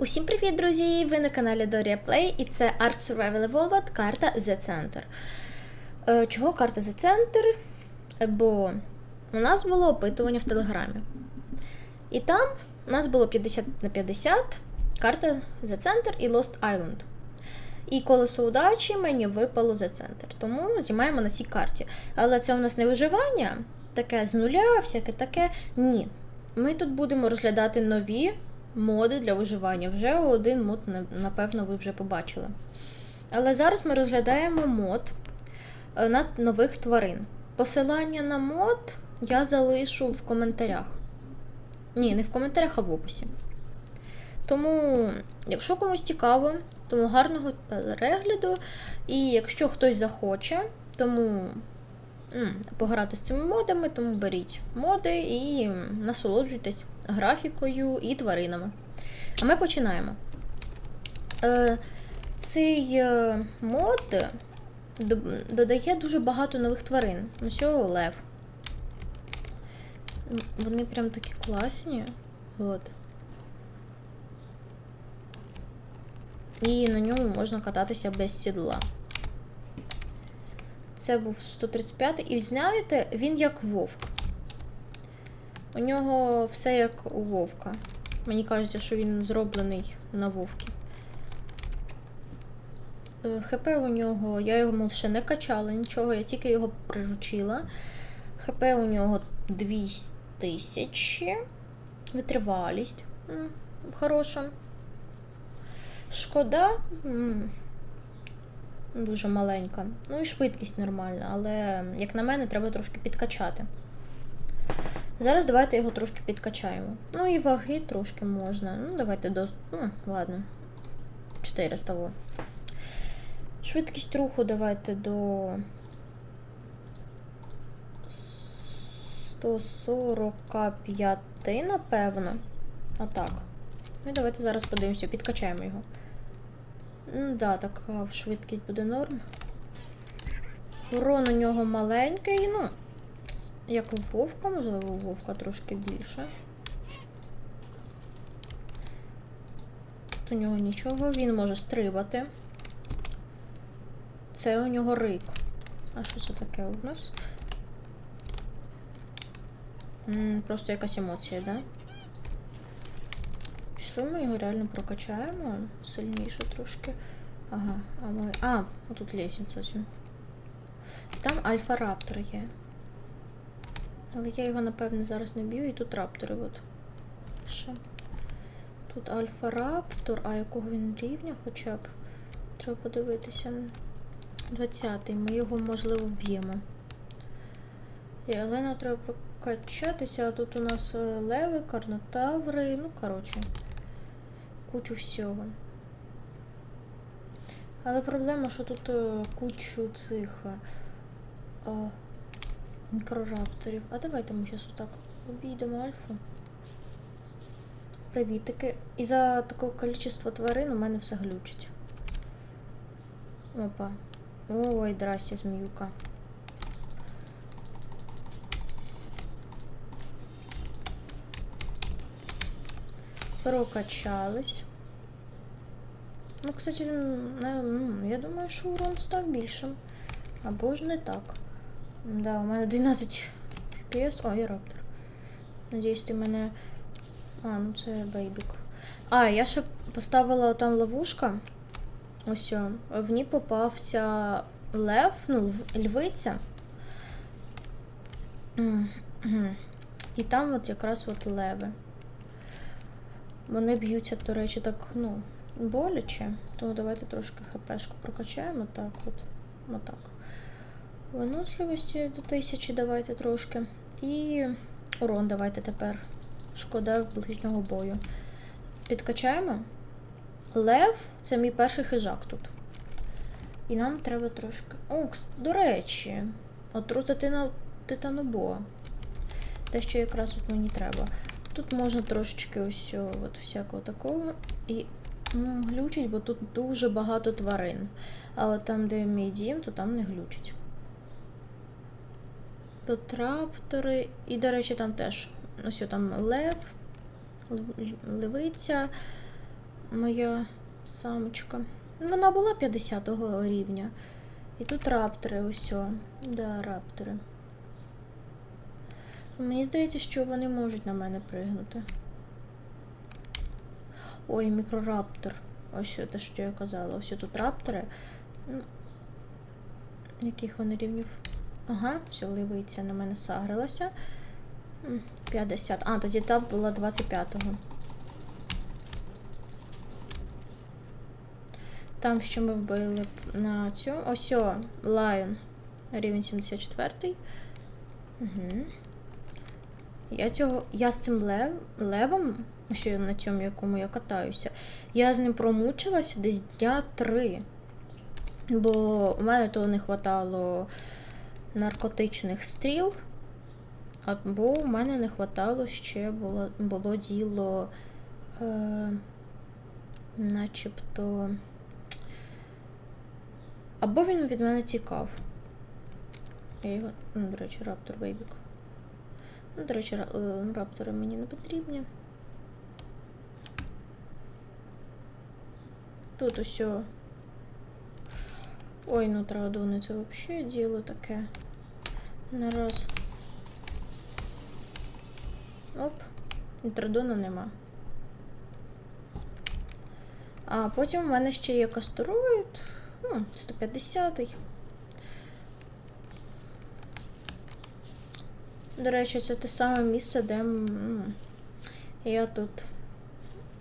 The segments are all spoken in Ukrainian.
Усім привіт, друзі! Ви на каналі Doria Play і це Ark Survival Evolved, карта The Center. Е, Чого карта The Center? Бо у нас було опитування в Телеграмі. І там у нас було 50 на 50 карта The Center і Lost Island. І колесо удачі мені випало The Center. Тому знімаємо на цій карті. Але це у нас не виживання, таке з нуля, всяке таке. Ні. Ми тут будемо розглядати нові моди для виживання. Вже один мод, напевно, ви вже побачили. Але зараз ми розглядаємо мод е, на нових тварин. Посилання на мод я залишу в коментарях. Ні, не в коментарях, а в описі. Тому, якщо комусь цікаво, тому гарного перегляду. І якщо хтось захоче, тому пограти з цими модами, тому беріть моди і насолоджуйтесь графікою і тваринами. А ми починаємо. Е, цей е, мод додає дуже багато нових тварин. Ось лев. Вони прям такі класні. От. І на ньому можна кататися без сідла. Це був 135 і знаєте, він як вовк. У нього все як у вовка. Мені кажеться, що він зроблений на вовки. Е, ХП у нього, я його ще не качала нічого, я тільки його приручила. ХП у нього 200 тисячі. Витривалість. Хороша. Шкода. Дуже маленька. Ну і швидкість нормальна, але, як на мене, треба трошки підкачати. Зараз давайте його трошки підкачаємо. Ну і ваги трошки можна. Ну, давайте до. Ну, ладно. 400 во. Швидкість руху давайте до 145, напевно. А так. Ну і давайте зараз подивимося, підкачаємо його. Ну, да, така швидкість буде норм. Урон у нього маленький, ну. Як у вовка, можливо, у вовка трошки більше. Тут у нього нічого, він може стрибати. Це у нього рик. А що це таке у нас? М, просто якась емоція, да? Пішли ми його реально прокачаємо сильніше трошки. Ага, а ми. А, отут. І там альфа-раптор є. Але я його, напевне, зараз не б'ю, і тут раптори от. Що? Тут альфа-раптор, а якого він рівня хоча б? Треба подивитися. 20-й. Ми його, можливо, вб'ємо. І Елена треба прокачатися, а тут у нас е, леви, карнотаври, ну, коротше, кучу всього. Але проблема, що тут е, кучу цих е, а, мікрорапторів. А давайте ми зараз отак обійдемо альфу. Привітики. І за такого кількості тварин у мене все глючить. Опа. Ой, здрасте, зміюка. Прокачались. Ну, кстати, ну, я думаю, що урон став більшим. Або ж не так. Да, у мене 12 FPS. О, є раптор. Надіюсь, ти мене. А, ну це бейбік. А, я ще поставила там ловушка. Ось. В ній попався лев, ну, львиця. І там от якраз от леви. Вони б'ються, до речі, так, ну, боляче. Тому давайте трошки хпшку прокачаємо. Так, от. Отак. Виносливості до тисячі давайте трошки. І урон давайте тепер. Шкода ближнього бою. Підкачаємо. Лев це мій перший хижак тут. І нам треба трошки. О, до речі, отрутити на титанобоа. Те, що якраз от мені треба. Тут можна трошечки ось от всякого такого. І ну, глючить, бо тут дуже багато тварин. А там, де мій дім, то там не глючить. Тут раптори. І, до речі, там теж. Ось там лев, левиця. моя самочка. Вона була 50 рівня. І тут раптори, ось. Да, раптори. Мені здається, що вони можуть на мене пригнути. Ой, мікрораптор. Ось те, що я казала. Ось тут раптори. Ну, яких вони рівнів? Ага, все, ливиця на мене сагрилася. 50. А, тоді та була 25-го. Там що ми вбили на цю. Ось Lion. Рівень 74. Угу. Я цього. Я з цим лев, левом, що на цьому, якому я катаюся, я з ним промучилася десь дня три. Бо у мене то не хватало наркотичних стріл, або у мене не хватало ще було, було діло, е, начебто. Або він від мене тікав. Я його. Ну, до речі, раптор бейбік. Ну, до речі, е, раптори мені не потрібні. Тут усьо. Ой, ну траудони це взагалі діло таке. На раз. Оп. І традона нема. А потім в мене ще є каструїд. Ну, 150-й. До речі, це те саме місце, де я тут,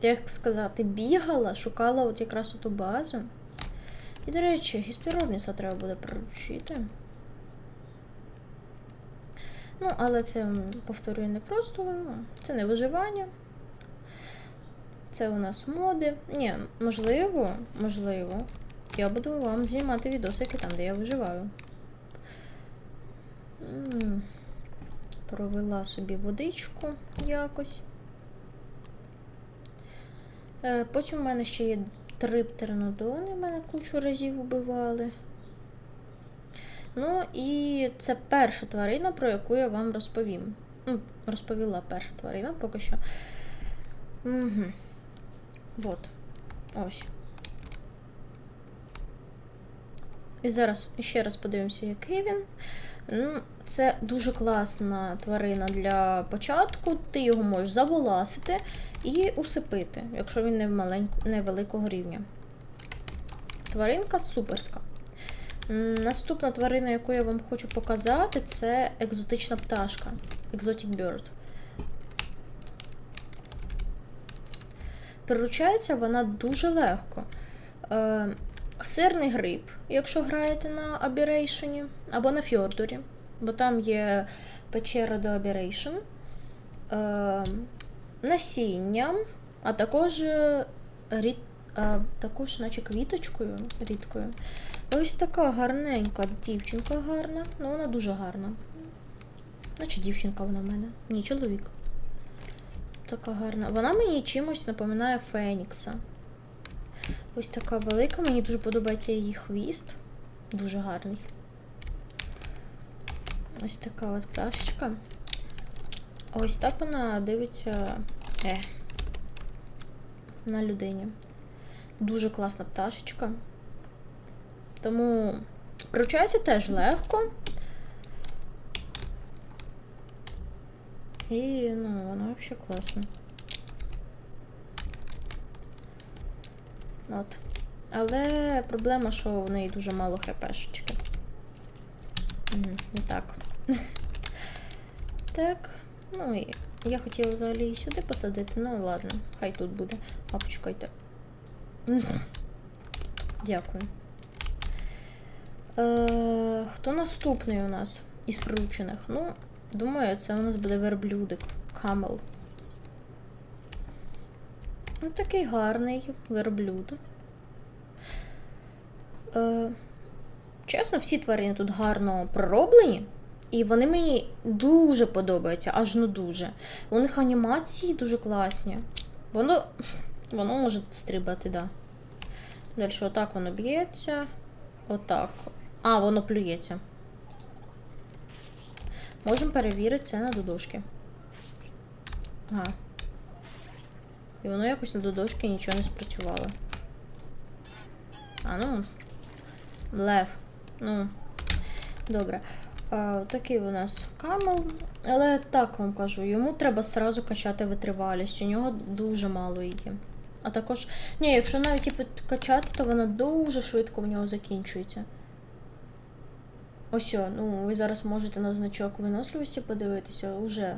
як сказати, бігала, шукала от якраз ту базу. І, до речі, гіспіродніса треба буде приручити. Ну, але це, повторюю, не просто, ну, це не виживання. Це у нас моди. Ні, можливо, можливо, я буду вам знімати відосики там, де я виживаю. Провела собі водичку якось. Е, Потім в мене ще є три птеранодони, мене кучу разів вбивали. Ну і це перша тварина, про яку я вам розповім. Ну, розповіла перша тварина поки що. Угу. Вот. Ось. І зараз ще раз подивимося, який він. Ну, це дуже класна тварина для початку. Ти його можеш заволасити і усипити, якщо він не, маленько, невеликого рівня. Тваринка суперська. Наступна тварина, яку я вам хочу показати, це екзотична пташка. Exotic Bird. Приручається вона дуже легко. Е, сирний гриб, якщо граєте на Абірейшені або на Фьордорі, бо там є печера до Абірейшн, е, насінням, а також, е, рід, а, також наче квіточкою рідкою. Ось така гарненька дівчинка гарна. Ну, вона дуже гарна. Наче дівчинка вона в мене. Ні, чоловік. Така гарна. Вона мені чимось напоминає Фенікса. Ось така велика. Мені дуже подобається її хвіст. Дуже гарний. Ось така от пташечка. А ось так вона дивиться е, на людині. Дуже класна пташечка. Тому приручається теж легко. І, ну, вона взагалі класна. От. Але проблема, що в неї дуже мало хпшечки. Не так. Так, ну і я хотіла взагалі її сюди посадити, ну ладно, хай тут буде. А почекайте. Дякую. Е, хто наступний у нас із приручених? Ну, думаю, це у нас буде верблюдик. Камел. Ну, такий гарний верблюд. Е, чесно, всі тварини тут гарно пророблені. І вони мені дуже подобаються, аж ну дуже. У них анімації дуже класні. Воно, воно може стрибати, да. Далі отак воно б'ється. Отак. А, воно плюється. Можемо перевірити це на додошки. Ага. І воно якось до дошки нічого не спрацювало. А ну. Лев. Ну. Добре. А, такий у нас камел. Але так вам кажу, йому треба сразу качати витривалість. У нього дуже мало її. А також. Ні, якщо навіть і підкачати, то вона дуже швидко в нього закінчується. Ось, ну, ви зараз можете на значок виносливості подивитися уже.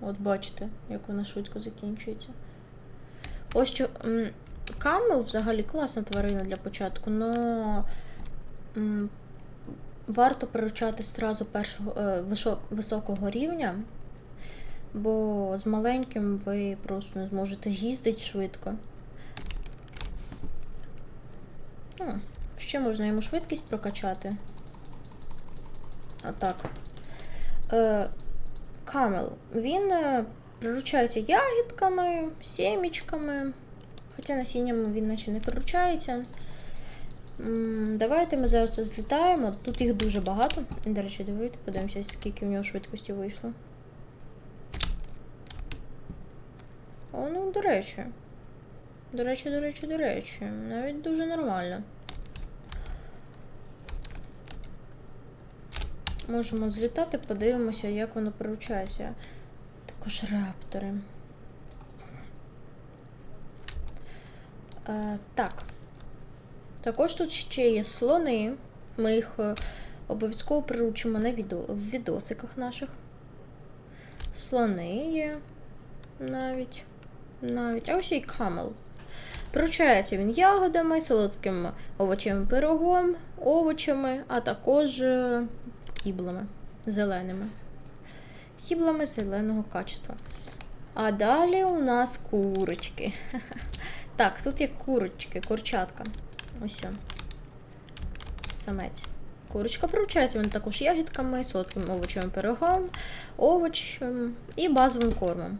От бачите, як вона швидко закінчується. Ось що. Камел взагалі класна тварина для початку, м, варто приручати зразу першого е, високого рівня, бо з маленьким ви просто не зможете їздити швидко. Ще можна йому швидкість прокачати. А так. Е, Камел. Він е, приручається ягідками, сімічками. Хоча насінням він наче не приручається. Давайте ми зараз це злітаємо. Тут їх дуже багато. До речі, дивіться, подивимося, скільки в нього швидкості вийшло. О, ну, до речі. До речі, до речі, до речі. Навіть дуже нормально. Можемо злітати, подивимося, як воно приручається. Також раптори. Е, так. Також тут ще є слони. Ми їх е, обов'язково приручимо на відео, в відосиках наших. Слони є навіть. навіть. А ось і камел. Приручається він ягодами, солодким овочевим пирогом, овочами, а також кіблами зеленими. Кіблами зеленого качества. А далі у нас курочки. Так, тут є курочки, курчатка. Ось. Самець. Курочка приручається він також ягідками, солодким овочевим пирогом, овочем і базовим кормом.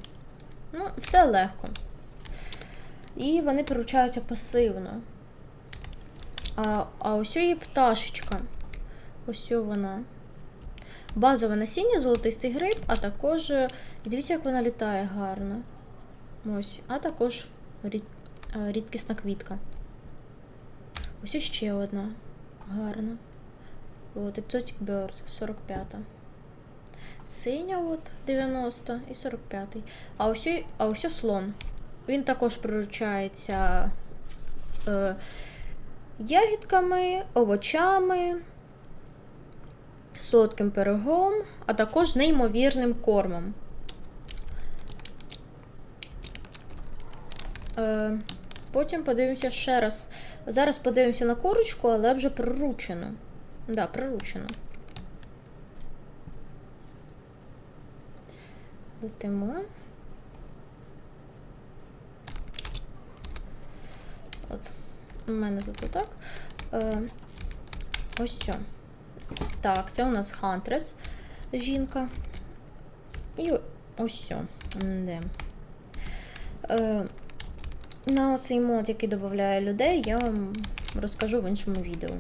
Ну, все легко. І вони приручаються пасивно. А, а ось є пташечка. Ось вона. Базове насіння, золотистий гриб, а також. е, дивіться, як вона літає гарно. Ось. А також рід, е, рідкісна квітка. Ось ще одна. Гарна. От, Exotic Bird, 45. Синя, от, 90 і 45. А ось, а ось слон. Він також приручається е, ягідками, овочами, солодким пирогом, а також неймовірним кормом. Е, потім подивимося ще раз. Зараз подивимося на курочку, але вже приручено. Да, приручено. Летимо. От. У мене тут отак. Е, ось все. Так, це у нас Хантрес, жінка. І ось все. Е, на цей мод, який додає людей, я вам розкажу в іншому відео.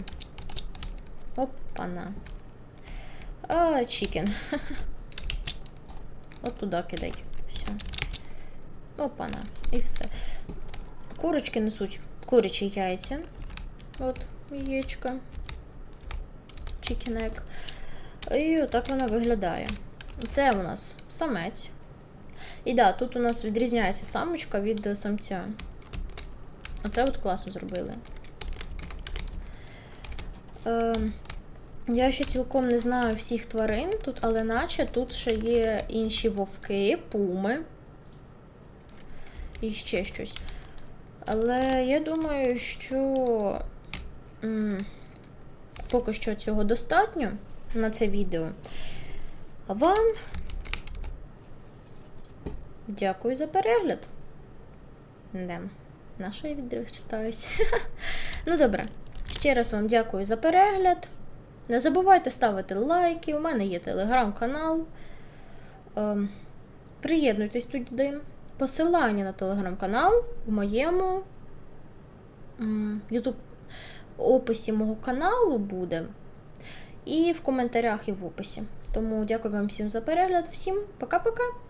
Опана. А, чікен. От туди кидай. Все. Опана. І все. Курочки несуть курячі яйця. От, яєчка. Chicken egg. І отак вона виглядає. Це у нас самець. І да, тут у нас відрізняється самочка від самця. Оце от класно зробили. Е, я ще цілком не знаю всіх тварин тут, але наче тут ще є інші вовки, пуми. І ще щось. Але я думаю, що поки що цього достатньо на це відео. А вам дякую за перегляд. Да. На що я відриваюся? ну, добре. Ще раз вам дякую за перегляд. Не забувайте ставити лайки. У мене є телеграм-канал. Ем, приєднуйтесь туди. Посилання на телеграм-канал у моєму YouTube описі мого каналу буде. І в коментарях, і в описі. Тому дякую вам всім за перегляд. Всім пока-пока!